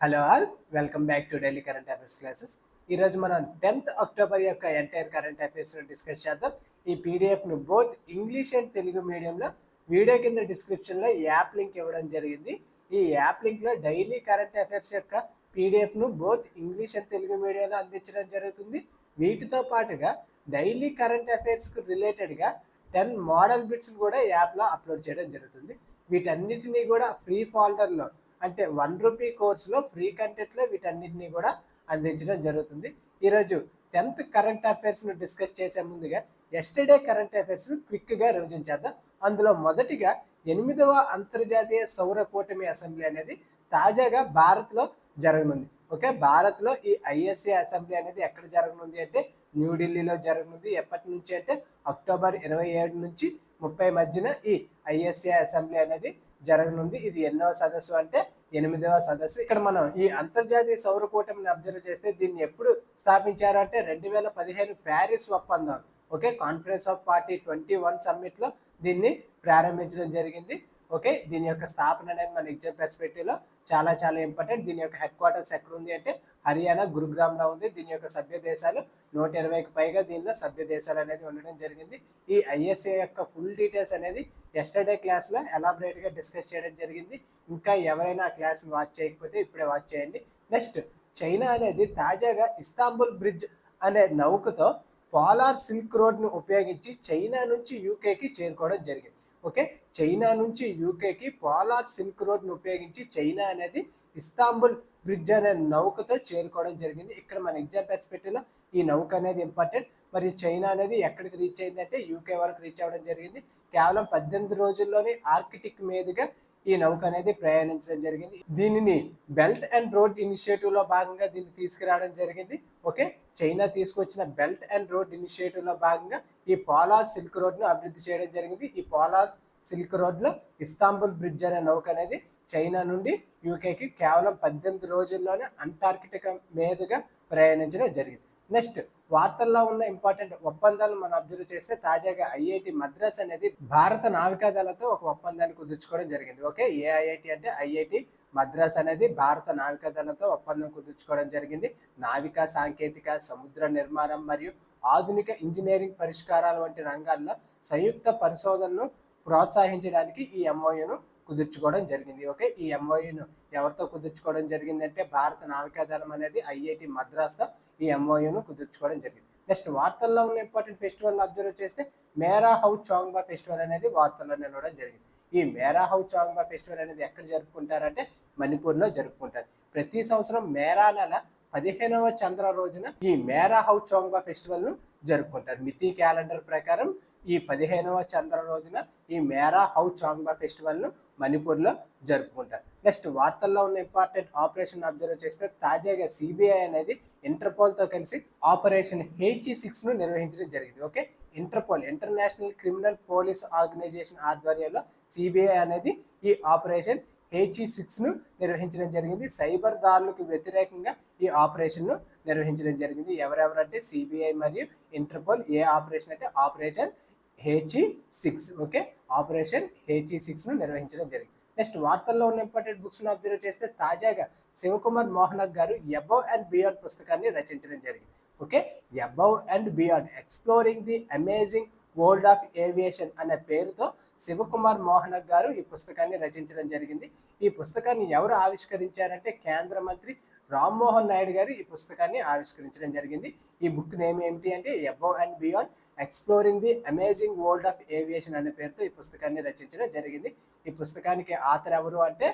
Hello all welcome back to Delhi current affairs classes. ఈరోజు మనం tenth October యొక్క entire current affairs discuss చేద్దాం. ఈ పీడిఎఫ్ను బోత్ ఇంగ్లీష్ అండ్ తెలుగు మీడియంలో వీడియో కింద డిస్క్రిప్షన్లో యాప్ లింక్ ఇవ్వడం జరిగింది. ఈ యాప్ లింక్లో డైలీ కరెంట్ అఫైర్స్ యొక్క పీడిఎఫ్ను బోత్ ఇంగ్లీష్ అండ్ తెలుగు మీడియంలో అందించడం జరుగుతుంది. వీటితో పాటుగా డైలీ కరెంట్ అఫైర్స్కు రిలేటెడ్గా టెన్ మోడల్ బిట్స్ కూడా యాప్లో అప్లోడ్ చేయడం జరుగుతుంది. వీటన్నిటినీ కూడా ఫ్రీ ఫోల్డర్లో అంటే వన్ రూపీ కోర్సులో ఫ్రీ కంటెంట్లో వీటన్నిటిని కూడా అందించడం జరుగుతుంది. ఈరోజు టెన్త్ కరెంట్ అఫైర్స్ను డిస్కస్ చేసే ముందుగా ఎస్టర్డే కరెంట్ అఫైర్స్ను క్విక్గా రివిజన్ చేద్దాం. అందులో మొదటిగా ఎనిమిదవ అంతర్జాతీయ సౌర కూటమి అసెంబ్లీ అనేది తాజాగా భారత్లో జరగనుంది. ఓకే? భారత్లో ఈ ఐఎస్ఏ అసెంబ్లీ అనేది ఎక్కడ జరగనుంది అంటే న్యూఢిల్లీలో జరగనుంది. ఎప్పటి నుంచి అంటే అక్టోబర్ ఇరవై ఏడు నుంచి ముప్పై మధ్యన ఈ ఐఎస్ఏ అసెంబ్లీ అనేది జరగనుంది. ఇది ఎన్నో సదస్సు అంటే ఎనిమిదవ సదస్సు. ఇక్కడ మనం ఈ అంతర్జాతీయ సౌర కూటమిని అబ్జర్వ్ చేస్తే దీన్ని ఎప్పుడు స్థాపించారు అంటే రెండు వేల పదిహేను ప్యారిస్ ఒప్పందం. Okay conference of party twenty one సమ్మిట్లో దీన్ని ప్రారంభించడం జరిగింది. ఓకే? దీని యొక్క స్థాపన అనేది మన ఎగ్జామ్ పెర్స్పెక్టివ్లో చాలా చాలా ఇంపార్టెంట్ దీని యొక్క హెడ్ క్వార్టర్స్ ఎక్కడ ఉంది అంటే హర్యానా గురుగ్రామ్లో ఉంది. దీని యొక్క సభ్య దేశాలు నూట ఇరవైకి పైగా దీనిలో సభ్య దేశాలు అనేది ఉండడం జరిగింది. ఈ ఐఎస్ఏ యొక్క ఫుల్ డీటెయిల్స్ అనేది ఎస్టర్డే క్లాస్లో ఎలాబరేట్గా డిస్కస్ చేయడం జరిగింది. ఇంకా ఎవరైనా ఆ క్లాస్ వాచ్ చేయకపోతే ఇప్పుడే వాచ్ చేయండి. నెక్స్ట్ చైనా అనేది తాజాగా ఇస్తాంబుల్ బ్రిడ్జ్ అనే నౌకతో పోలార్ సిల్క్ రోడ్ను ఉపయోగించి చైనా నుంచి యూకేకి చేరుకోవడం జరిగింది. ఓకే? చైనా నుంచి యూకేకి పోలార్ సిల్క్ రోడ్ను ఉపయోగించి చైనా అనేది ఇస్తాంబుల్ బ్రిడ్జ్ అనే నౌకతో చేరుకోవడం జరిగింది. ఇక్కడ మన ఎగ్జామ్ పర్స్పెక్టివ్లో ఈ నౌక అనేది ఇంపార్టెంట్. మరి చైనా అనేది ఎక్కడికి రీచ్ అయిందంటే యూకే వరకు రీచ్ అవ్వడం జరిగింది. కేవలం పద్దెనిమిది రోజుల్లోనే ఆర్కిటిక్ మీదుగా ఈ నౌక అనేది ప్రయాణించడం జరిగింది. దీనిని బెల్ట్ అండ్ రోడ్ ఇనిషియేటివ్లో భాగంగా దీన్ని తీసుకురావడం జరిగింది. ఓకే? చైనా తీసుకొచ్చిన బెల్ట్ అండ్ రోడ్ ఇనిషియేటివ్లో భాగంగా ఈ పోలార్ సిల్క్ రోడ్ను అభివృద్ధి చేయడం జరిగింది. ఈ పోలార్ సిల్క్ రోడ్లో ఇస్తాంబుల్ బ్రిడ్జ్ అనే నౌక అనేది చైనా నుండి యూకేకి కేవలం పద్దెనిమిది రోజుల్లోనే అంటార్కిటికా మీదుగా ప్రయాణించడం జరిగింది. నెక్స్ట్ వార్తల్లో ఉన్న ఇంపార్టెంట్ ఒప్పందాలను మనం అబ్జర్వ్ చేస్తే తాజాగా ఐఐటి మద్రాస్ అనేది భారత నావికాదళతో ఒక ఒప్పందాన్ని కుదుర్చుకోవడం జరిగింది. ఓకే ఏ ఐఐటి అంటే ఐఐటి మద్రాస్ అనేది భారత నావికాదళతో ఒప్పందం కుదుర్చుకోవడం జరిగింది. నావికా సాంకేతిక సముద్ర నిర్మాణం మరియు ఆధునిక ఇంజనీరింగ్ పరిష్కారాలు వంటి రంగాల్లో సంయుక్త పరిశోధనను ప్రోత్సహించడానికి ఈ ఎంఓయూను కుదుర్చుకోవడం జరిగింది. ఓకే ఈ ఎంఓయూను ఎవరితో కుదుర్చుకోవడం జరిగింది అంటే భారత నావికాదళం అనేది ఐఐటి మద్రాస్తో ఈ ఎంఓయూను కుదుర్చుకోవడం జరిగింది. నెక్స్ట్ వార్తల్లో ఉన్న ఇంపార్టెంట్ ఫెస్టివల్ని అబ్జర్వ్ చేస్తే మేరా హౌ చాంగ్బా ఫెస్టివల్ అనేది వార్తల్లో నిలవడం జరిగింది. ఈ మేరా హౌ చాంగ్బా ఫెస్టివల్ అనేది ఎక్కడ జరుపుకుంటారంటే మణిపూర్లో జరుపుకుంటారు. ప్రతి సంవత్సరం మేరా నెల పదిహేనవ చంద్ర రోజున ఈ మేరా హౌ చోంగ్బా ఫెస్టివల్ను జరుపుకుంటారు. మితి క్యాలెండర్ ప్రకారం ఈ పదిహేనవ చంద్ర రోజున ఈ మేరా హౌ చాంగ్బా ఫెస్టివల్ను మణిపూర్లో జరుపుకుంటారు. నెక్స్ట్ వార్తల్లో ఉన్న ఇంపార్టెంట్ ఆపరేషన్ అబ్జర్వ్ చేస్తే తాజాగా సిబిఐ అనేది ఇంటర్పోల్తో కలిసి ఆపరేషన్ హెచ్ఈ సిక్స్ను నిర్వహించడం జరిగింది. Okay? Interpol international criminal police organisation ఆధ్వర్యంలో సిబిఐ అనేది ఈ ఆపరేషన్ హెచ్ఈ సిక్స్ను నిర్వహించడం జరిగింది. సైబర్ దాడులకు వ్యతిరేకంగా ఈ ఆపరేషన్ను నిర్వహించడం జరిగింది. ఎవరెవరంటే సిబిఐ మరియు ఇంటర్పోల్ ఏ ఆపరేషన్ అంటే operation H E six okay? Operation H E సిక్స్ను నిర్వహించడం జరిగింది. నెక్స్ట్ వార్తల్లో ఉన్న ఇంపార్టెంట్ బుక్స్ను అబ్జర్వ్ చేస్తే తాజాగా శివకుమార్ మోహనక్ గారు ఎబవ్ అండ్ బియాండ్ పుస్తకాన్ని రచించడం జరిగింది. Okay? Above and beyond exploring the amazing world of aviation అనే పేరుతో శివకుమార్ మోహనక్ గారు ఈ పుస్తకాన్ని రచించడం జరిగింది. ఈ పుస్తకాన్ని ఎవరు ఆవిష్కరించారంటే కేంద్ర మంత్రి రామ్మోహన్ నాయుడు గారు ఈ పుస్తకాన్ని ఆవిష్కరించడం జరిగింది. ఈ బుక్ నేమ్ ఏమిటి అంటే above and beyond exploring the amazing world of aviation అనే పేరుతో ఈ పుస్తకాన్ని రచించడం జరిగింది. ఈ పుస్తకానికి ఆథర్ ఎవరు అంటే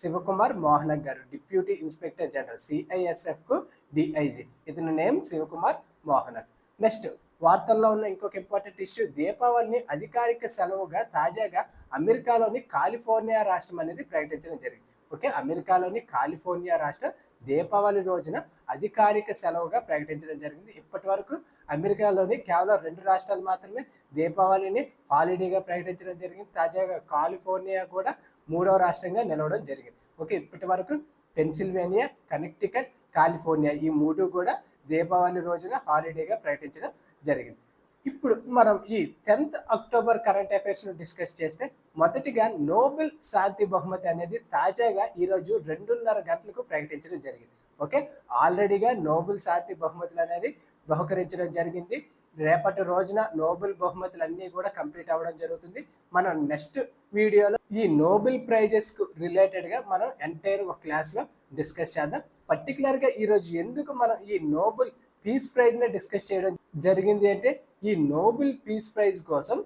శివకుమార్ మోహనక్ గారు డిప్యూటీ ఇన్స్పెక్టర్ జనరల్ సిఐఎస్ఎఫ్కు డిఐజీ. ఇతని నేమ్ శివకుమార్ మోహనక్. నెక్స్ట్ వార్తల్లో ఉన్న ఇంకొక ఇంపార్టెంట్ ఇష్యూ దీపావళిని అధికారిక సెలవుగా తాజాగా అమెరికాలోని కాలిఫోర్నియా రాష్ట్రం అనేది ప్రకటించడం జరిగింది. ఓకే? అమెరికాలోని కాలిఫోర్నియా రాష్ట్రం దీపావళి రోజున అధికారిక సెలవుగా ప్రకటించడం జరిగింది. ఇప్పటి వరకు అమెరికాలోని కేవలం రెండు రాష్ట్రాలు మాత్రమే దీపావళిని హాలిడేగా ప్రకటించడం జరిగింది. తాజాగా కాలిఫోర్నియా కూడా మూడవ రాష్ట్రంగా నిలవడం జరిగింది. ఓకే? ఇప్పటి వరకు పెన్సిల్వేనియా కనెక్టికట్ కాలిఫోర్నియా ఈ మూడు కూడా దీపావళి రోజున హాలిడేగా ప్రకటించడం జరిగింది. ఇప్పుడు మనం ఈ టెన్త్ అక్టోబర్ కరెంట్ అఫైర్స్ను డిస్కస్ చేస్తే మొదటిగా నోబెల్ శాంతి బహుమతి అనేది తాజాగా ఈరోజు రెండున్నర గంటలకు ప్రకటించడం జరిగింది. ఓకే? ఆల్రెడీగా నోబెల్ శాంతి బహుమతులు అనేది బహుకరించడం జరిగింది. రేపటి రోజున నోబెల్ బహుమతులు అన్నీ కూడా కంప్లీట్ అవ్వడం జరుగుతుంది. మనం నెక్స్ట్ వీడియోలో ఈ నోబెల్ ప్రైజెస్కు రిలేటెడ్గా మనం ఎంటైర్ ఒక క్లాస్లో డిస్కస్ చేద్దాం. పర్టికులర్గా ఈరోజు ఎందుకు మనం ఈ నోబెల్ పీస్ ప్రైజ్ని డిస్కస్ చేయడం జరిగింది అంటే ఈ నోబెల్ పీస్ ప్రైజ్ కోసం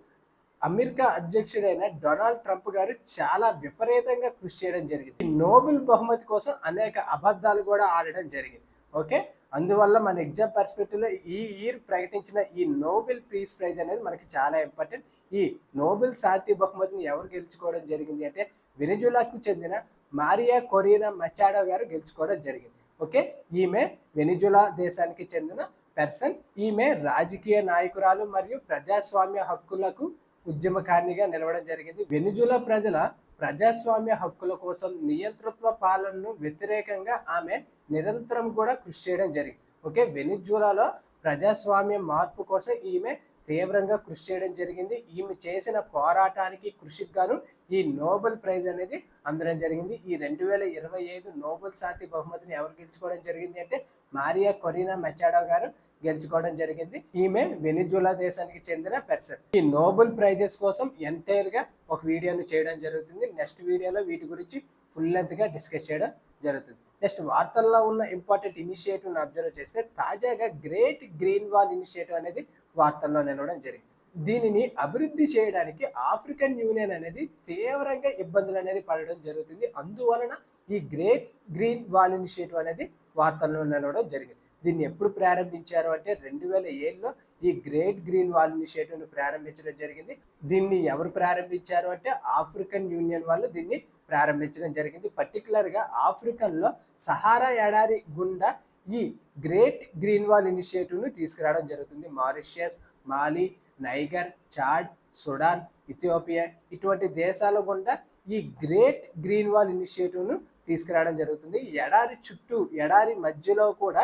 అమెరికా అధ్యక్షుడైన డొనాల్డ్ ట్రంప్ గారు చాలా విపరీతంగా కృషి చేయడం జరిగింది. ఈ నోబెల్ బహుమతి కోసం అనేక అబద్ధాలు కూడా ఆడడం జరిగింది. ఓకే? అందువల్ల మన ఎగ్జామ్ పర్స్పెక్టివ్లో ఈ ఇయర్ ప్రకటించిన ఈ నోబెల్ పీస్ ప్రైజ్ అనేది మనకి చాలా ఇంపార్టెంట్. ఈ నోబెల్ శాంతి బహుమతిని ఎవరు గెలుచుకోవడం జరిగింది అంటే వెనిజులాకు చెందిన మారియా కొరీనా మచాడో గారు గెలుచుకోవడం జరిగింది. ఓకే? ఈమె వెనిజులా దేశానికి చెందిన పెర్సన్ ఈమె రాజకీయ నాయకురాలు మరియు ప్రజాస్వామ్య హక్కులకు ఉద్యమకారినిగా నిలవడం జరిగింది. వెనిజులా ప్రజల ప్రజాస్వామ్య హక్కుల కోసం నియంతృత్వ పాలనను వ్యతిరేకంగా ఆమె నిరంతరం కూడా కృషి చేయడం జరిగింది. ఓకే వెనిజులాలో ప్రజాస్వామ్య మార్పు కోసం ఈమె తీవ్రంగా కృషి చేయడం జరిగింది. ఈమె చేసిన పోరాటానికి కృషికి గాను ఈ నోబెల్ ప్రైజ్ అనేది అందడం జరిగింది. ఈ రెండు వేల ఇరవై ఐదు నోబెల్ శాంతి బహుమతిని ఎవరు గెలుచుకోవడం జరిగింది అంటే మారియా కొరీనా మెచాడో గారు గెలుచుకోవడం జరిగింది. ఈమె వెనిజులా దేశానికి చెందిన పెర్సన్. ఈ నోబెల్ ప్రైజెస్ కోసం ఎంటైర్గా ఒక వీడియోను చేయడం జరుగుతుంది. నెక్స్ట్ వీడియోలో వీటి గురించి ఫుల్ లెంత్గా డిస్కస్ చేయడం జరుగుతుంది. నెక్స్ట్ వార్తల్లో ఉన్న ఇంపార్టెంట్ ఇనిషియేటివ్ అబ్జర్వ్ చేస్తే తాజాగా గ్రేట్ గ్రీన్ వాల్ ఇనిషియేటివ్ అనేది వార్తల్లో నిలవడం జరిగింది. దీనిని అభివృద్ధి చేయడానికి ఆఫ్రికన్ యూనియన్ అనేది తీవ్రంగా ఇబ్బందులు అనేది పడడం జరుగుతుంది. అందువలన ఈ గ్రేట్ గ్రీన్ వాల్ ఇనిషియేటివ్ అనేది వార్తల్లో నిలవడం జరిగింది. దీన్ని ఎప్పుడు ప్రారంభించారు అంటే రెండు వేల ఏడులో ఈ గ్రేట్ గ్రీన్ వాల్ ఇనిషియేటివ్ను ప్రారంభించడం జరిగింది. దీన్ని ఎవరు ప్రారంభించారు అంటే ఆఫ్రికన్ యూనియన్ వాళ్ళు దీన్ని ప్రారంభించడం జరిగింది. పర్టికులర్గా ఆఫ్రికన్లో సహారా ఎడారి గుండా ఈ గ్రేట్ గ్రీన్ వాల్ ఇనిషియేటివ్ను తీసుకురావడం జరుగుతుంది. Mauritius Mali Niger Chad Sudan Ethiopia ఇటువంటి దేశాల గుండా ఈ గ్రేట్ గ్రీన్ వాల్ ఇనిషియేటివ్ను తీసుకురావడం జరుగుతుంది. ఎడారి చుట్టూ ఎడారి మధ్యలో కూడా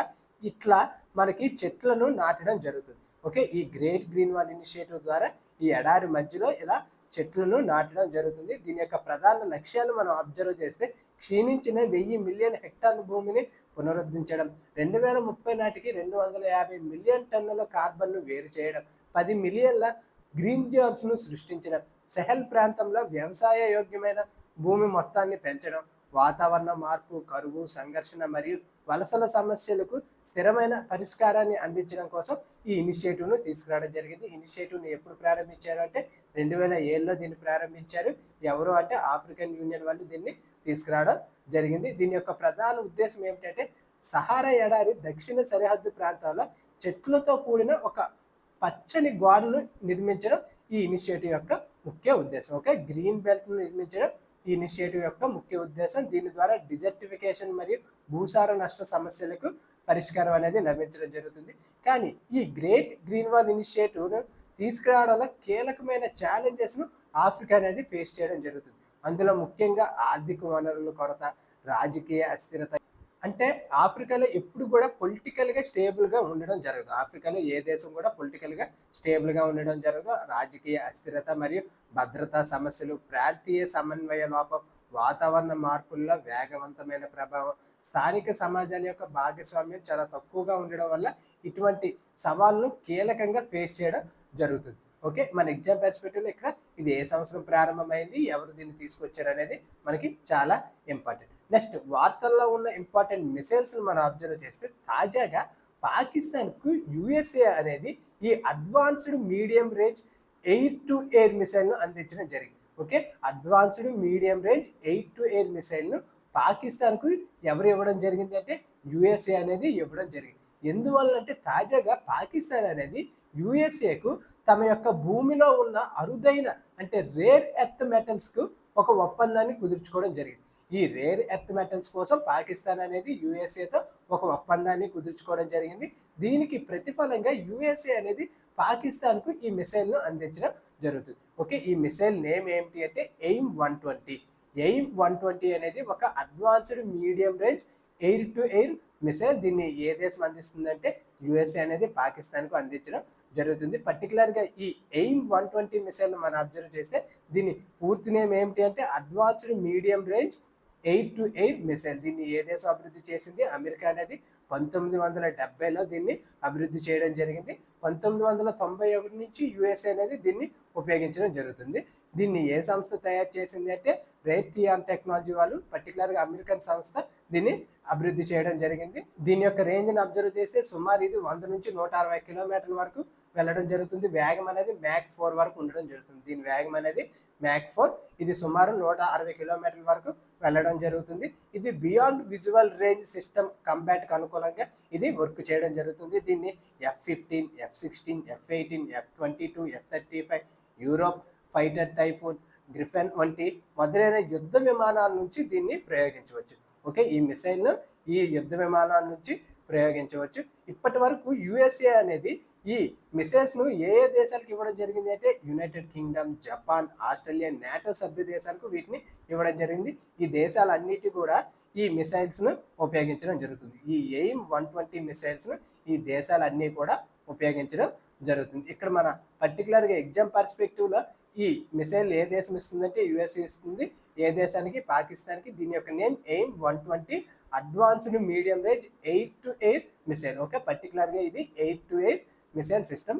ఇట్లా మనకి చెట్లను నాటడం జరుగుతుంది. ఓకే ఈ గ్రేట్ గ్రీన్ వాల్ ఇనిషియేటివ్ ద్వారా ఈ ఎడారి మధ్యలో ఇలా చెట్లను నాటడం జరుగుతుంది. దీని యొక్క ప్రధాన లక్ష్యాలు మనం అబ్జర్వ్ చేస్తే క్షీణించిన వెయ్యి మిలియన్ హెక్టార్ల భూమిని పునరుద్ధరించడం రెండు వేల ముప్పై నాటికి రెండు వందల యాభై మిలియన్ టన్నుల కార్బన్ను వేరు చేయడం పది మిలియన్ల గ్రీన్ జాబ్స్ను సృష్టించడం సెహల్ ప్రాంతంలో వ్యవసాయ యోగ్యమైన భూమి మొత్తాన్ని పెంచడం వాతావరణ మార్పు కరువు సంఘర్షణ మరియు వలసల సమస్యలకు స్థిరమైన పరిష్కారాన్ని అందించడం కోసం ఈ ఇనిషియేటివ్ను తీసుకురావడం జరిగింది. ఇనిషియేటివ్ను ఎప్పుడు ప్రారంభించారు అంటే రెండు వేల ఏడులో దీన్ని ప్రారంభించారు. ఎవరు అంటే ఆఫ్రికన్ యూనియన్ వాళ్ళు దీన్ని తీసుకురావడం జరిగింది. దీని యొక్క ప్రధాన ఉద్దేశం ఏమిటంటే సహారా ఎడారి దక్షిణ సరిహద్దు ప్రాంతాల్లో చెట్లతో కూడిన ఒక పచ్చని గోడను నిర్మించడం ఈ ఇనిషియేటివ్ యొక్క ముఖ్య ఉద్దేశం. ఓకే? గ్రీన్ బెల్ట్ను నిర్మించడం ఈ ఇనిషియేటివ్ యొక్క ముఖ్య ఉద్దేశం దీని ద్వారా డిజర్టిఫికేషన్ మరియు భూసార నష్ట సమస్యలకు పరిష్కారం అనేది లభించడం జరుగుతుంది. కానీ ఈ గ్రేట్ గ్రీన్ వాల్ ఇనిషియేటివ్ను తీసుకురావడంలో కీలకమైన ఛాలెంజెస్ను ఆఫ్రికా అనేది ఫేస్ చేయడం జరుగుతుంది. అందులో ముఖ్యంగా ఆర్థిక వనరుల కొరత రాజకీయ అస్థిరత అంటే ఆఫ్రికాలో ఎప్పుడు కూడా పొలిటికల్గా స్టేబుల్గా ఉండడం జరగదు. ఆఫ్రికాలో ఏ దేశం కూడా పొలిటికల్గా స్టేబుల్గా ఉండడం జరగదు. రాజకీయ అస్థిరత మరియు భద్రతా సమస్యలు ప్రాంతీయ సమన్వయ లోపం వాతావరణ మార్పుల్లో వేగవంతమైన ప్రభావం స్థానిక సమాజాల యొక్క భాగస్వామ్యం చాలా తక్కువగా ఉండడం వల్ల ఇటువంటి సవాళ్ళను కీలకంగా ఫేస్ చేయడం జరుగుతుంది. ఓకే? మన ఎగ్జామ్ పర్స్పెక్టివ్లో ఇక్కడ ఇది ఏ సంవత్సరం ప్రారంభమైంది? ఎవరు దీన్ని తీసుకొచ్చారు అనేది మనకి చాలా ఇంపార్టెంట్. నెక్స్ట్ వార్తల్లో ఉన్న ఇంపార్టెంట్ మిసైల్స్ మనం అబ్జర్వ్ చేస్తే తాజాగా పాకిస్తాన్కు యుఎస్ఏ అనేది ఈ advanced medium range air to air మిసైల్ను అందించడం జరిగింది. Okay? Advanced medium range air to air మిసైల్ను పాకిస్తాన్కు ఎవరు ఇవ్వడం జరిగింది అంటే యుఎస్ఏ అనేది ఇవ్వడం జరిగింది. ఎందువల్ల అంటే తాజాగా పాకిస్తాన్ అనేది యుఎస్ఏకు తమ యొక్క భూమిలో ఉన్న అరుదైన అంటే రేర్ ఎర్త్ మెటల్స్కు ఒక ఒప్పందాన్ని కుదుర్చుకోవడం జరిగింది. ఈ రేర్ ఎర్త్ మెటల్స్ కోసం పాకిస్తాన్ అనేది యుఎస్ఏతో ఒక ఒప్పందాన్ని కుదుర్చుకోవడం జరిగింది. దీనికి ప్రతిఫలంగా యుఎస్ఏ అనేది పాకిస్తాన్కు ఈ మిసైల్ను అందించడం జరుగుతుంది. ఓకే ఈ మిసైల్ నేమ్ ఏమిటి అంటే AIM one twenty. AIM one twenty అనేది ఒక advanced medium range air to air missile. దీన్ని ఏ దేశం అందిస్తుందంటే యుఎస్ఏ అనేది పాకిస్తాన్కు అందించడం జరుగుతుంది. పర్టికులర్గా ఈ ఎయిమ్ వన్ ట్వంటీ మిసైల్ మనం అబ్జర్వ్ చేస్తే దీని పూర్తి నేమ్ ఏమిటి అంటే advanced medium range air to air missile. దీన్ని ఏ దేశం అభివృద్ధి చేసింది? అమెరికా అనేది పంతొమ్మిది వందల డెబ్బైలో దీన్ని అభివృద్ధి చేయడం జరిగింది. పంతొమ్మిది వందల తొంభై ఒకటి నుంచి యుఎస్ఏ అనేది దీన్ని ఉపయోగించడం జరుగుతుంది. దీన్ని ఏ సంస్థ తయారు చేసింది అంటే రేథియాన్ టెక్నాలజీ వాళ్ళు పర్టికులర్గా అమెరికన్ సంస్థ దీన్ని అభివృద్ధి చేయడం జరిగింది. దీని యొక్క రేంజ్ని అబ్జర్వ్ చేస్తే సుమారు ఇది వంద నుంచి నూట అరవై కిలోమీటర్ల వరకు వెళ్ళడం జరుగుతుంది. వేగం అనేది మ్యాక్ ఫోర్ వరకు ఉండడం జరుగుతుంది. దీని వేగం అనేది మ్యాక్ ఫోర్ ఇది సుమారు నూట అరవై కిలోమీటర్ల వరకు వెళ్ళడం జరుగుతుంది. ఇది బియాండ్ విజువల్ రేంజ్ సిస్టమ్ కంబ్యాట్కి అనుకూలంగా ఇది వర్క్ చేయడం జరుగుతుంది. దీన్ని F fifteen F sixteen F eighteen F twenty two F thirty five Europe fighter Typhoon Gripen వంటి మొదలైన యుద్ధ విమానాల నుంచి దీన్ని ప్రయోగించవచ్చు. ఓకే ఈ మిసైల్ను ఈ యుద్ధ విమానాల నుంచి ప్రయోగించవచ్చు. ఇప్పటి వరకు యుఎస్ఏ అనేది ఈ మిసైల్స్ను ఏ ఏ దేశాలకు ఇవ్వడం జరిగింది అంటే United Kingdom Japan Australia NATO సభ్య దేశాలకు వీటిని ఇవ్వడం జరిగింది. ఈ దేశాలన్నిటి కూడా ఈ మిసైల్స్ను ఉపయోగించడం జరుగుతుంది. ఈ ఎయిమ్ వన్ ట్వంటీ మిసైల్స్ను ఈ దేశాలన్నీ కూడా ఉపయోగించడం జరుగుతుంది. ఇక్కడ మన పర్టికులర్గా ఎగ్జామ్ పర్స్పెక్టివ్లో ఈ మిసైల్ ఏ దేశం ఇస్తుందంటే యుఎస్ఏ ఇస్తుంది. ఏ దేశానికి? పాకిస్తాన్కి. దీని యొక్క name AIM one twenty advanced medium range air to air missile. Okay? పర్టికులర్గా ఇది air to air missile system.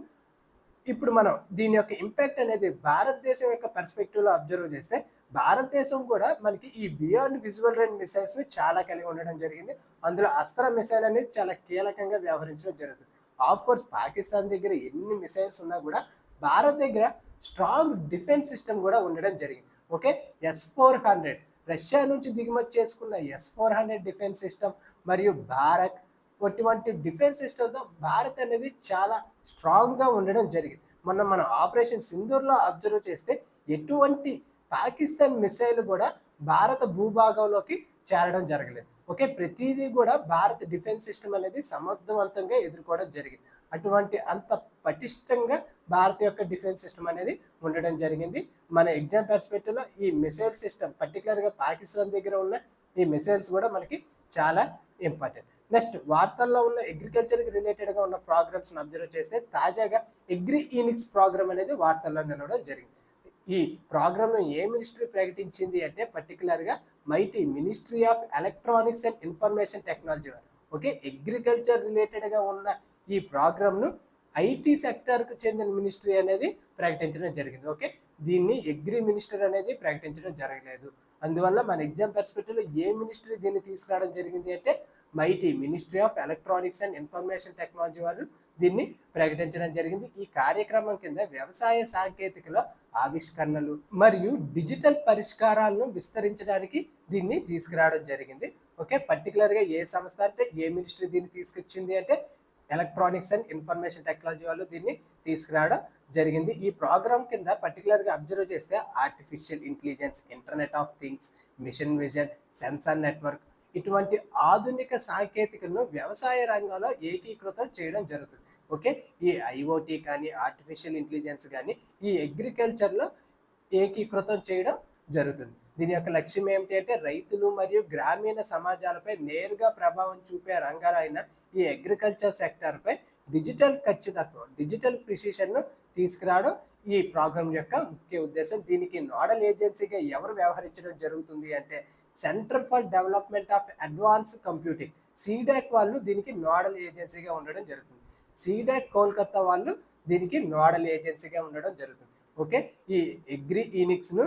ఇప్పుడు మనం దీని యొక్క ఇంపాక్ట్ అనేది భారతదేశం యొక్క పర్స్పెక్టివ్లో అబ్జర్వ్ చేస్తే భారతదేశం కూడా మనకి ఈ బియాండ్ విజువల్ రేంజ్ మిసైల్స్ని చాలా కలిగి ఉండడం జరిగింది. అందులో అస్త్ర మిసైల్ అనేది చాలా కీలకంగా వ్యవహరించడం జరుగుతుంది. ఆఫ్ కోర్స్ పాకిస్తాన్ దగ్గర ఎన్ని మిసైల్స్ ఉన్నా కూడా భారత్ దగ్గర స్ట్రాంగ్ డిఫెన్స్ సిస్టమ్ కూడా ఉండడం జరిగింది. Okay S four hundred Russia నుంచి దిగుమతి చేసుకున్న S four hundred defence system మరియు భారత్ అటువంటి డిఫెన్స్ సిస్టమ్తో భారత్ అనేది చాలా స్ట్రాంగ్గా ఉండడం జరిగింది. మొన్న మనం ఆపరేషన్ సింధూర్లో అబ్జర్వ్ చేస్తే ఎటువంటి పాకిస్తాన్ మిసైల్ కూడా భారత భూభాగంలోకి చేరడం జరగలేదు. ఓకే ప్రతిదీ కూడా భారత డిఫెన్స్ సిస్టమ్ అనేది సమర్థవంతంగా ఎదుర్కోవడం జరిగింది. అటువంటి అంత పటిష్టంగా భారత యొక్క డిఫెన్స్ సిస్టమ్ అనేది ఉండడం జరిగింది. మన ఎగ్జామ్ పర్స్పెక్టివ్లో ఈ మిసైల్ సిస్టమ్ పర్టికులర్గా పాకిస్తాన్ దగ్గర ఉన్న ఈ మిసైల్స్ కూడా మనకి చాలా ఇంపార్టెంట్ నెక్స్ట్ వార్తల్లో ఉన్న అగ్రికల్చర్కి రిలేటెడ్గా ఉన్న ప్రోగ్రామ్స్ని అబ్జర్వ్ చేస్తే తాజాగా అగ్రి ఈనిక్స్ ప్రోగ్రామ్ అనేది వార్తల్లో నిలవడం జరిగింది. ఈ ప్రోగ్రామ్ను ఏ మినిస్ట్రీ ప్రకటించింది అంటే పర్టికులర్గా MeitY ministry of electronics and information technology okay agriculture రిలేటెడ్గా ఉన్న ఈ ప్రోగ్రామ్ను ఐటీ సెక్టర్కు చెందిన మినిస్ట్రీ అనేది ప్రకటించడం జరిగింది. ఓకే దీన్ని అగ్రి మినిస్టర్ అనేది ప్రకటించడం జరగలేదు. అందువల్ల మన ఎగ్జామ్ పర్స్పెక్టివ్లో ఏ మినిస్ట్రీ దీన్ని తీసుకురావడం జరిగింది అంటే MeitY ministry of electronics and information technology వారు దీన్ని ప్రకటించడం జరిగింది. ఈ కార్యక్రమం కింద వ్యవసాయ సాంకేతికలో ఆవిష్కరణలు మరియు డిజిటల్ పరిష్కారాలను విస్తరించడానికి దీన్ని తీసుకురావడం జరిగింది. ఓకే పర్టికులర్గా ఏ సంస్థ అంటే ఏ మినిస్ట్రీ దీన్ని తీసుకొచ్చింది అంటే ఎలక్ట్రానిక్స్ అండ్ ఇన్ఫర్మేషన్ టెక్నాలజీ వాళ్ళు దీన్ని తీసుకురావడం జరిగింది. ఈ ప్రోగ్రామ్ కింద పర్టికులర్గా అబ్జర్వ్ చేస్తే artificial intelligence internet of things machine vision sensor network ఇటువంటి ఆధునిక సాంకేతికలను వ్యవసాయ రంగంలో ఏకీకృతం చేయడం జరుగుతుంది. ఓకే? ఈ ఐఓటీ కానీ ఆర్టిఫిషియల్ ఇంటెలిజెన్స్ కానీ ఈ అగ్రికల్చర్లో ఏకీకృతం చేయడం జరుగుతుంది. దీని యొక్క లక్ష్యం ఏమిటి అంటే రైతులు మరియు గ్రామీణ సమాజాలపై నేరుగా ప్రభావం చూపే రంగాలైన ఈ అగ్రికల్చర్ సెక్టార్పై డిజిటల్ ఖచ్చితత్వం డిజిటల్ ప్రిసిషన్ను తీసుకురావడం ఈ ప్రోగ్రామ్ యొక్క ముఖ్య ఉద్దేశం. దీనికి నోడల్ ఏజెన్సీగా ఎవరు వ్యవహరించడం జరుగుతుంది అంటే centre for development of advance computing CDAC వాళ్ళు దీనికి నోడల్ ఏజెన్సీగా ఉండడం జరుగుతుంది. సీడాక్ కోల్కత్తా వాళ్ళు దీనికి నోడల్ ఏజెన్సీగా ఉండడం జరుగుతుంది. ఓకే? ఈ అగ్రి ఈనిక్స్ను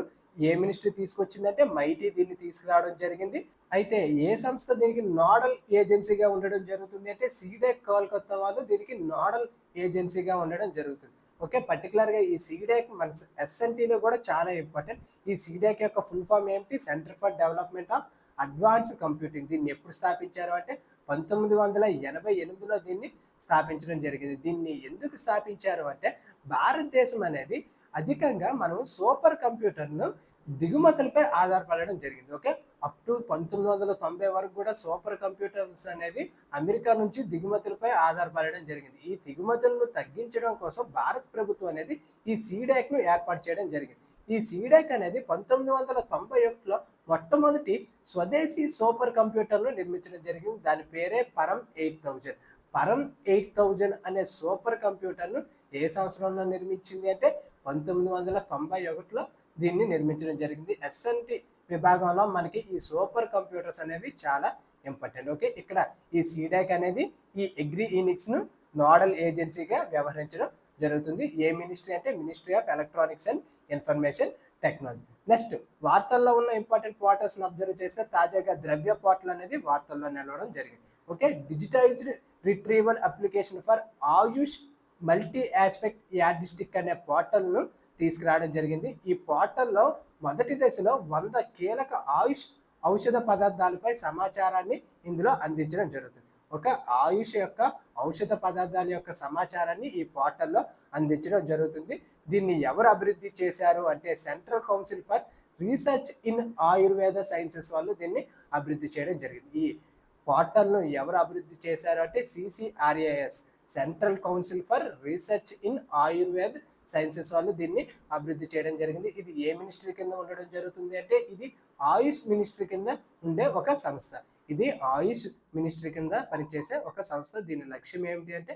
ఏ మినిస్ట్రీ తీసుకొచ్చిందంటే మైటీ దీన్ని తీసుకురావడం జరిగింది. అయితే ఏ సంస్థ దీనికి నోడల్ ఏజెన్సీగా ఉండడం జరుగుతుంది అంటే సీడెక్ కోల్కత్తా వాళ్ళు దీనికి నోడల్ ఏజెన్సీగా ఉండడం జరుగుతుంది. ఓకే పర్టికులర్గా ఈ సీడెక్ మన ఎస్ఎన్టీలో కూడా చాలా ఇంపార్టెంట్ ఈ సీడెక్ యొక్క ఫుల్ ఫామ్ ఏమిటి? Centre for development of advance computing దీన్ని ఎప్పుడు స్థాపించారు అంటే పంతొమ్మిది వందల ఎనభై ఎనిమిదిలో దీన్ని స్థాపించడం జరిగింది. దీన్ని ఎందుకు స్థాపించారు అంటే భారతదేశం అనేది అధికంగా మనం సూపర్ కంప్యూటర్ను దిగుమతులపై ఆధారపడడం జరిగింది. ఓకే అప్ టు పంతొమ్మిది వందల తొంభై వరకు కూడా సూపర్ కంప్యూటర్స్ అనేవి అమెరికా నుంచి దిగుమతులపై ఆధారపడడం జరిగింది. ఈ దిగుమతులను తగ్గించడం కోసం భారత ప్రభుత్వం అనేది ఈ సీడాక్ను ఏర్పాటు చేయడం జరిగింది. ఈ సీడాక్ అనేది పంతొమ్మిది వందల తొంభై ఒకటిలో మొట్టమొదటి స్వదేశీ సూపర్ కంప్యూటర్ను నిర్మించడం జరిగింది. దాని పేరే Param eight thousand. Param eight thousand అనే సూపర్ కంప్యూటర్ను ఏ సంవత్సరంలో నిర్మించింది అంటే పంతొమ్మిది వందల తొంభై ఒకటిలో దీన్ని నిర్మించడం జరిగింది. ఎస్ఎన్టి విభాగంలో మనకి ఈ సూపర్ కంప్యూటర్స్ అనేవి చాలా ఇంపార్టెంట్. ఓకే ఇక్కడ ఈ సీడాక్ అనేది ఈ అగ్రి ను నోడల్ ఏజెన్సీగా వ్యవహరించడం జరుగుతుంది. ఏ మినిస్ట్రీ అంటే ministry of electronics and information technology. Next వార్తల్లో ఉన్న ఇంపార్టెంట్ పోర్టల్స్ని అబ్జర్వ్ చేస్తే తాజాగా ద్రవ్య పోర్టల్ అనేది వార్తల్లో నిలవడం జరిగింది. Okay digitized retrieval application for AYUSH multi aspect yardstick అనే పోర్టల్ను తీసుకురావడం జరిగింది. ఈ పోర్టల్లో మొదటి దశలో వంద కీలక ఆయుష్ ఔషధ పదార్థాలపై సమాచారాన్ని ఇందులో అందించడం జరుగుతుంది. ఒక ఆయుష్ యొక్క ఔషధ పదార్థాల యొక్క సమాచారాన్ని ఈ పోర్టల్లో అందించడం జరుగుతుంది. దీన్ని ఎవరు అభివృద్ధి చేశారు అంటే central council for research in Ayurveda sciences వాళ్ళు దీన్ని అభివృద్ధి చేయడం జరిగింది. ఈ పోర్టల్ను ఎవరు అభివృద్ధి చేశారు అంటే CCRAS central council for research in Ayurveda sciences వాళ్ళు దీన్ని అభివృద్ధి చేయడం జరిగింది. ఇది ఏ మినిస్ట్రీ కింద ఉండడం జరుగుతుంది అంటే ఇది ఆయుష్ మినిస్ట్రీ కింద ఉండే ఒక సంస్థ. ఇది ఆయుష్ మినిస్ట్రీ కింద పనిచేసే ఒక సంస్థ. దీని లక్ష్యం ఏమిటి అంటే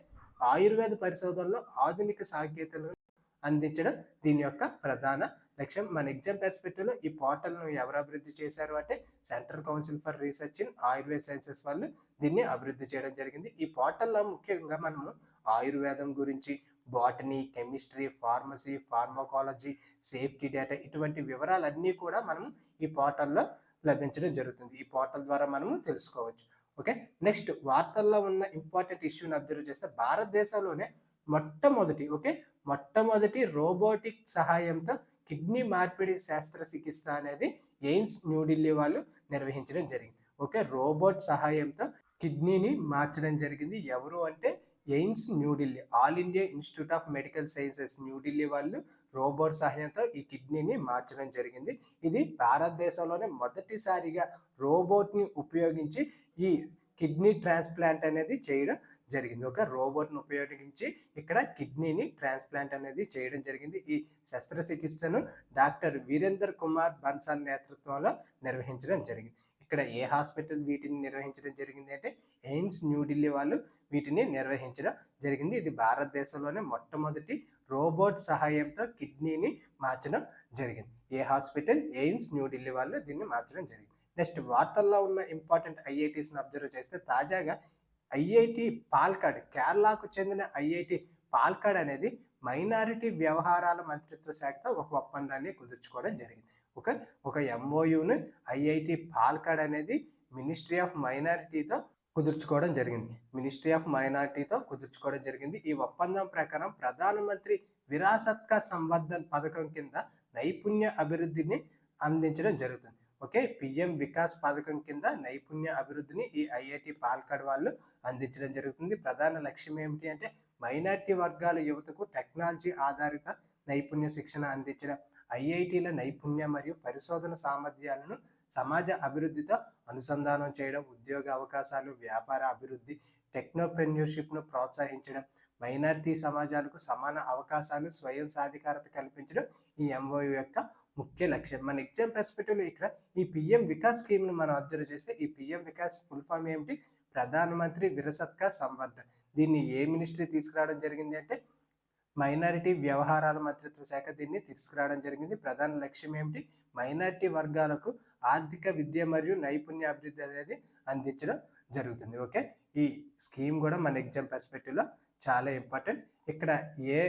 ఆయుర్వేద పరిశోధనలో ఆధునిక సాంకేతికలను అందించడం. దీని యొక్క ప్రధాన లక్ష్యం మన ఎగ్జామ్ పెర్స్పెక్టివ్లో ఈ పోర్టల్ను ఎవరు అభివృద్ధి చేశారు అంటే central council for research in Ayurveda sciences వాళ్ళు దీన్ని అభివృద్ధి చేయడం జరిగింది. ఈ పోర్టల్లో ముఖ్యంగా మనము ఆయుర్వేదం గురించి botany chemistry pharmacy pharmacology safety data ఇటువంటి వివరాలన్నీ కూడా మనం ఈ పోర్టల్లో లభించడం జరుగుతుంది. ఈ పోర్టల్ ద్వారా మనము తెలుసుకోవచ్చు. ఓకే? నెక్స్ట్ వార్తల్లో ఉన్న ఇంపార్టెంట్ ఇష్యూని అబ్జర్వ్ చేస్తే భారతదేశంలోనే మొట్టమొదటి ఓకే? మొట్టమొదటి రోబోటిక్ సహాయంతో కిడ్నీ మార్పిడి శస్త్రచికిత్స అనేది ఎయిమ్స్ న్యూఢిల్లీ వాళ్ళు నిర్వహించడం జరిగింది. ఓకే? రోబోట్ సహాయంతో కిడ్నీని మార్చడం జరిగింది. ఎవరు అంటే AIIMS New Delhi all India institute of medical sciences New Delhi వాళ్ళు రోబోట్ సహాయంతో ఈ కిడ్నీని మార్చడం జరిగింది. ఇది భారతదేశంలోనే మొదటిసారిగా రోబోట్ని ఉపయోగించి ఈ కిడ్నీ ట్రాన్స్ప్లాంట్ అనేది చేయడం జరిగింది. ఒక రోబోట్ను ఉపయోగించి ఇక్కడ కిడ్నీని ట్రాన్స్ప్లాంట్ అనేది చేయడం జరిగింది. ఈ శస్త్రచికిత్సను డాక్టర్ వీరేందర్ కుమార్ బన్సాల్ నేతృత్వంలో నిర్వహించడం జరిగింది. ఇక్కడ ఏ హాస్పిటల్ వీటిని నిర్వహించడం జరిగింది అంటే ఎయిమ్స్ న్యూఢిల్లీ వాళ్ళు వీటిని నిర్వహించడం జరిగింది. ఇది భారతదేశంలోనే మొట్టమొదటి రోబోట్ సహాయంతో కిడ్నీని మార్చడం జరిగింది. ఏ హాస్పిటల్ ఎయిమ్స్ న్యూఢిల్లీ వాళ్ళు దీన్ని మార్చడం జరిగింది. నెక్స్ట్ వార్తల్లో ఉన్న ఇంపార్టెంట్ ఐఐటీస్ని అబ్జర్వ్ చేస్తే తాజాగా ఐఐటి పాల్కాడ్ కేరళకు చెందిన ఐఐటి పాల్కాడ్ అనేది మైనారిటీ వ్యవహారాల మంత్రిత్వ శాఖతో ఒక ఒప్పందాన్ని కుదుర్చుకోవడం జరిగింది. ఒక ఒక ఎంఓయూను ఐఐటి పాల్కాడ్ అనేది మినిస్ట్రీ ఆఫ్ మైనారిటీతో కుదుర్చుకోవడం జరిగింది. మినిస్ట్రీ ఆఫ్ మైనారిటీతో కుదుర్చుకోవడం జరిగింది. ఈ ఒప్పందం ప్రకారం ప్రధానమంత్రి విరాసత్క సంవర్ధన్ పథకం కింద నైపుణ్య అభివృద్ధిని అందించడం జరుగుతుంది. ఓకే? పిఎం వికాస్ పథకం కింద నైపుణ్య అభివృద్ధిని ఈ ఐఐటి పాల్కడ్ వాళ్ళు అందించడం జరుగుతుంది. ప్రధాన లక్ష్యం ఏమిటి అంటే మైనార్టీ వర్గాల యువతకు టెక్నాలజీ ఆధారిత నైపుణ్య శిక్షణ అందించడం. ఐఐటీల నైపుణ్య మరియు పరిశోధన సామర్థ్యాలను సమాజ అభివృద్ధితో అనుసంధానం చేయడం ఉద్యోగ అవకాశాలు వ్యాపార అభివృద్ధి టెక్నోప్రెన్యూర్షిప్ను ప్రోత్సహించడం మైనారిటీ సమాజాలకు సమాన అవకాశాలు స్వయం సాధికారత కల్పించడం ఈ ఎంఓయు యొక్క ముఖ్య లక్ష్యం. మన ఎగ్జామ్ పెర్స్పెక్టివ్లో ఇక్కడ ఈ పిఎం వికాస్ స్కీమ్ను మనం అబ్జర్వ్ చేస్తే ఈ పిఎం వికాస్ ఫుల్ ఫామ్ ఏమిటి? ప్రధానమంత్రి విరసత్క సంవర్ధన్. దీన్ని ఏ మినిస్ట్రీ తీసుకురావడం జరిగింది అంటే మైనారిటీ వ్యవహారాల మంత్రిత్వ శాఖ దీన్ని తీసుకురావడం జరిగింది. ప్రధాన లక్ష్యం ఏమిటి? మైనారిటీ వర్గాలకు ఆర్థిక విద్య మరియు నైపుణ్య అభివృద్ధి అనేది అందించడం జరుగుతుంది. ఓకే? ఈ స్కీమ్ కూడా మన ఎగ్జామ్ పర్స్పెక్టివ్లో చాలా ఇంపార్టెంట్. ఇక్కడ ఏ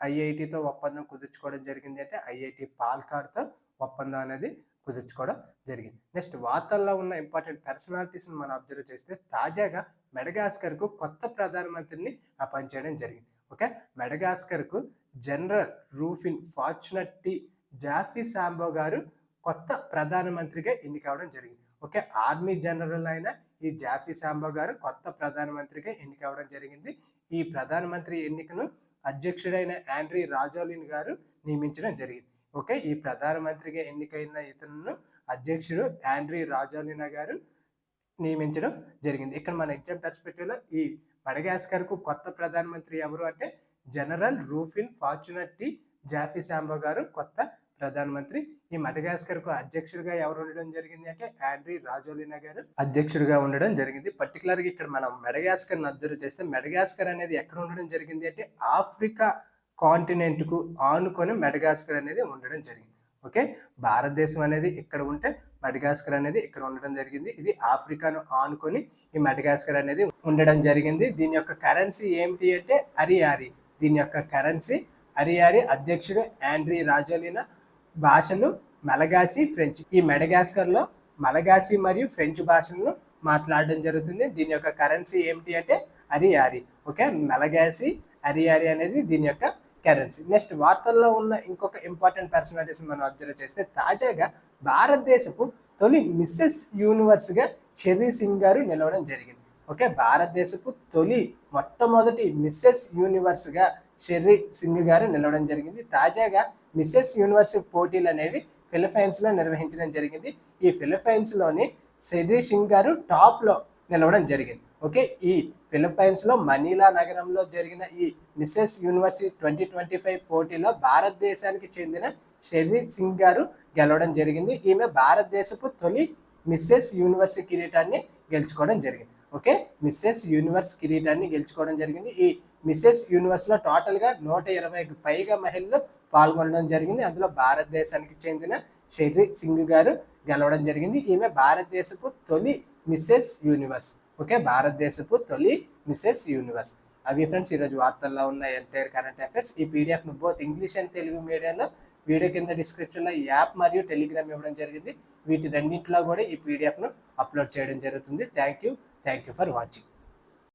ఐఐటితో ఒప్పందం కుదుర్చుకోవడం జరిగింది అంటే ఐఐటి పాల్కాడ్తో ఒప్పందం అనేది కుదుర్చుకోవడం జరిగింది. నెక్స్ట్ వార్తల్లో ఉన్న ఇంపార్టెంట్ పర్సనాలిటీస్ని మనం అబ్జర్వ్ చేస్తే తాజాగా మెడగాస్కర్కు కొత్త ప్రధానమంత్రిని అపాయింట్ చేయడం జరిగింది. ఓకే? మెడగాస్కర్కు జనరల్ రూఫిన్ ఫార్చునట్టి జాఫీ శాంబో గారు కొత్త ప్రధానమంత్రిగా ఎన్నికవడం జరిగింది. ఓకే? ఆర్మీ జనరల్ అయిన ఈ జాఫీ శాంబో గారు కొత్త ప్రధానమంత్రిగా ఎన్నికవడం జరిగింది. ఈ ప్రధానమంత్రి ఎన్నికను అధ్యక్షుడైన ఆండ్రీ రాజోలిన్ గారు నియమించడం జరిగింది. ఓకే? ఈ ప్రధానమంత్రిగా ఎన్నికైన ఇతను అధ్యక్షుడు ఆండ్రీ రాజోలినా గారు నియమించడం జరిగింది. ఇక్కడ మన ఎగ్జామ్ పర్స్పెక్టివ్లో ఈ మడగాస్కర్కు కొత్త ప్రధానమంత్రి ఎవరు అంటే జనరల్ రూఫిన్ ఫార్చునట్టి జాఫీ శాంబో గారు కొత్త ప్రధానమంత్రి. ఈ మడగాస్కర్కు అధ్యక్షుడిగా ఎవరు ఉండడం జరిగింది అంటే ఆండ్రీ రాజోలినా గారు అధ్యక్షుడిగా ఉండడం జరిగింది. పర్టికులర్గా ఇక్కడ మనం మెడగాస్కర్ అబ్జర్వ్ చేస్తే మెడగాస్కర్ అనేది ఎక్కడ ఉండడం జరిగింది అంటే ఆఫ్రికా కాంటినెంట్కు ఆనుకొని మెడగాస్కర్ అనేది ఉండడం జరిగింది. ఓకే? భారతదేశం అనేది ఇక్కడ ఉంటే మెడగాస్కర్ అనేది ఇక్కడ ఉండడం జరిగింది. ఇది ఆఫ్రికాను ఆనుకొని ఈ మెడగాస్కర్ అనేది ఉండడం జరిగింది. దీని యొక్క కరెన్సీ ఏమిటి అంటే అరియారి. దీని యొక్క కరెన్సీ అరియారి అధ్యక్షుడు యాండ్రీ రాజోలినా భాషలు మలగాసి ఫ్రెంచ్. ఈ మెడగాస్కర్లో మలగాసి మరియు ఫ్రెంచ్ భాషలను మాట్లాడడం జరుగుతుంది. దీని యొక్క కరెన్సీ ఏమిటి అంటే అరియారి. ఓకే? మలగాసి అరియారి అనేది దీని యొక్క కరెన్సీ నెక్స్ట్ వార్తల్లో ఉన్న ఇంకొక ఇంపార్టెంట్ పర్సనాలిటీస్ మనం అబ్జర్వ్ చేస్తే తాజాగా భారతదేశపు తొలి మిస్సెస్ యూనివర్స్గా సింగ్ గారు నిలవడం జరిగింది. ఓకే భారతదేశపు తొలి మొట్టమొదటి మిస్సెస్ యూనివర్స్గా షెర్రీ సింగ్ గారు నిలవడం జరిగింది. తాజాగా మిస్సెస్ యూనివర్స్ పోటీలు అనేవి ఫిలిపైన్స్లో నిర్వహించడం జరిగింది. ఈ ఫిలిపైన్స్లోని షెర్రీ సింగ్ గారు టాప్లో నిలవడం జరిగింది. ఓకే ఈ ఫిలిప్పైన్స్లో మనీలా నగరంలో జరిగిన ఈ Mrs university twenty twenty five పోటీలో భారతదేశానికి చెందిన షెర్రీ సింగ్ గారు గెలవడం జరిగింది. ఈమె భారతదేశపు తొలి మిస్సెస్ యూనివర్సిటీ కిరీటాన్ని గెలుచుకోవడం జరిగింది. ఓకే మిస్సెస్ యూనివర్స్ కిరీటాన్ని గెలుచుకోవడం జరిగింది. ఈ మిస్సెస్ యూనివర్స్లో టోటల్గా నూట ఇరవైకి పైగా మహిళలు పాల్గొనడం జరిగింది. అందులో భారతదేశానికి చెందిన షెర్రీ సింగ్ గారు గెలవడం జరిగింది. ఈమె భారతదేశపు తొలి మిస్సెస్ యూనివర్స్. ఓకే భారతదేశపు తొలి మిస్సెస్ యూనివర్స్. అవి ఫ్రెండ్స్ ఈరోజు వార్తల్లో ఉన్న ఎంటైర్ కరెంట్ అఫైర్స్. ఈ పీడిఎఫ్ను బోత్ ఇంగ్లీష్ అండ్ తెలుగు మీడియంలో వీడియో కింద డిస్క్రిప్షన్లో యాప్ మరియు టెలిగ్రామ్ ఇవ్వడం జరిగింది. వీటి రెండింటిలో కూడా ఈ పీడిఎఫ్ను అప్లోడ్ చేయడం జరుగుతుంది. Thank you. Thank you for watching.